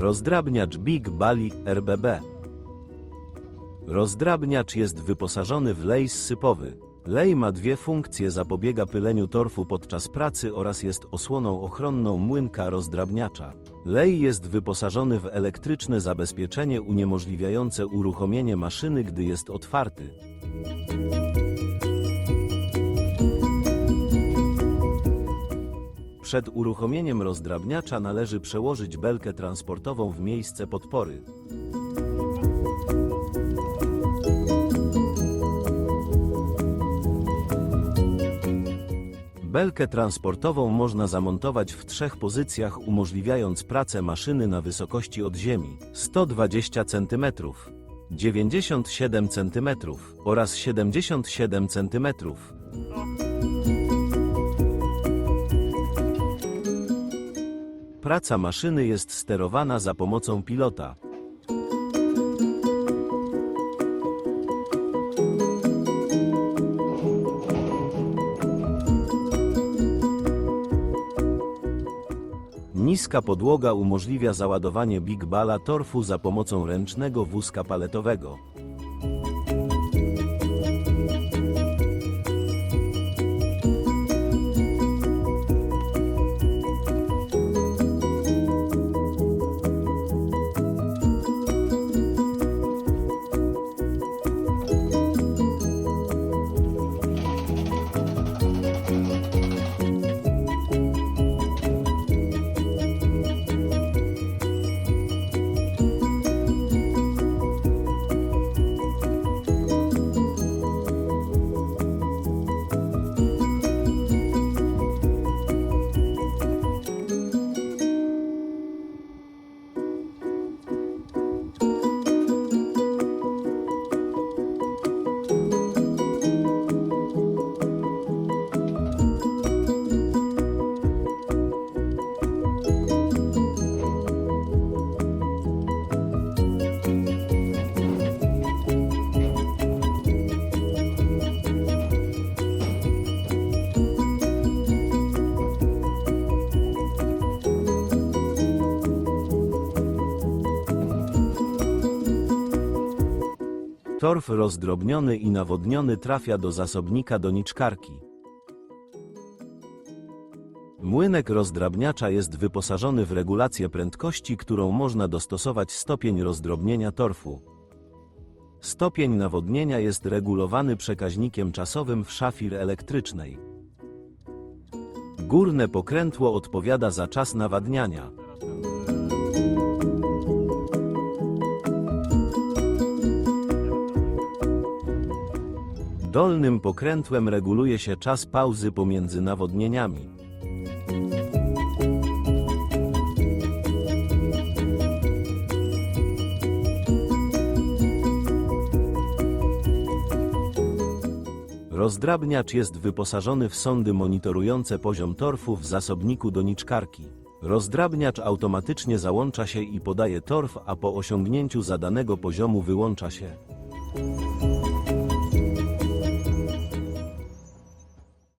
Rozdrabniacz Big Bali RBB. Rozdrabniacz jest wyposażony w lej sypowy. Lej ma dwie funkcje: zapobiega pyleniu torfu podczas pracy oraz jest osłoną ochronną młynka rozdrabniacza. Lej jest wyposażony w elektryczne zabezpieczenie uniemożliwiające uruchomienie maszyny, gdy jest otwarty. Przed uruchomieniem rozdrabniacza należy przełożyć belkę transportową w miejsce podpory. Belkę transportową można zamontować w trzech pozycjach, umożliwiając pracę maszyny na wysokości od ziemi 120 cm, 97 cm oraz 77 cm. Praca maszyny jest sterowana za pomocą pilota. Niska podłoga umożliwia załadowanie Big Bala torfu za pomocą ręcznego wózka paletowego. Torf rozdrobniony i nawodniony trafia do zasobnika doniczkarki. Młynek rozdrabniacza jest wyposażony w regulację prędkości, którą można dostosować stopień rozdrobnienia torfu. Stopień nawodnienia jest regulowany przekaźnikiem czasowym w szafir elektrycznej. Górne pokrętło odpowiada za czas nawadniania. Dolnym pokrętłem reguluje się czas pauzy pomiędzy nawodnieniami. Rozdrabniacz jest wyposażony w sondy monitorujące poziom torfu w zasobniku doniczkarki. Rozdrabniacz automatycznie załącza się i podaje torf, a po osiągnięciu zadanego poziomu wyłącza się.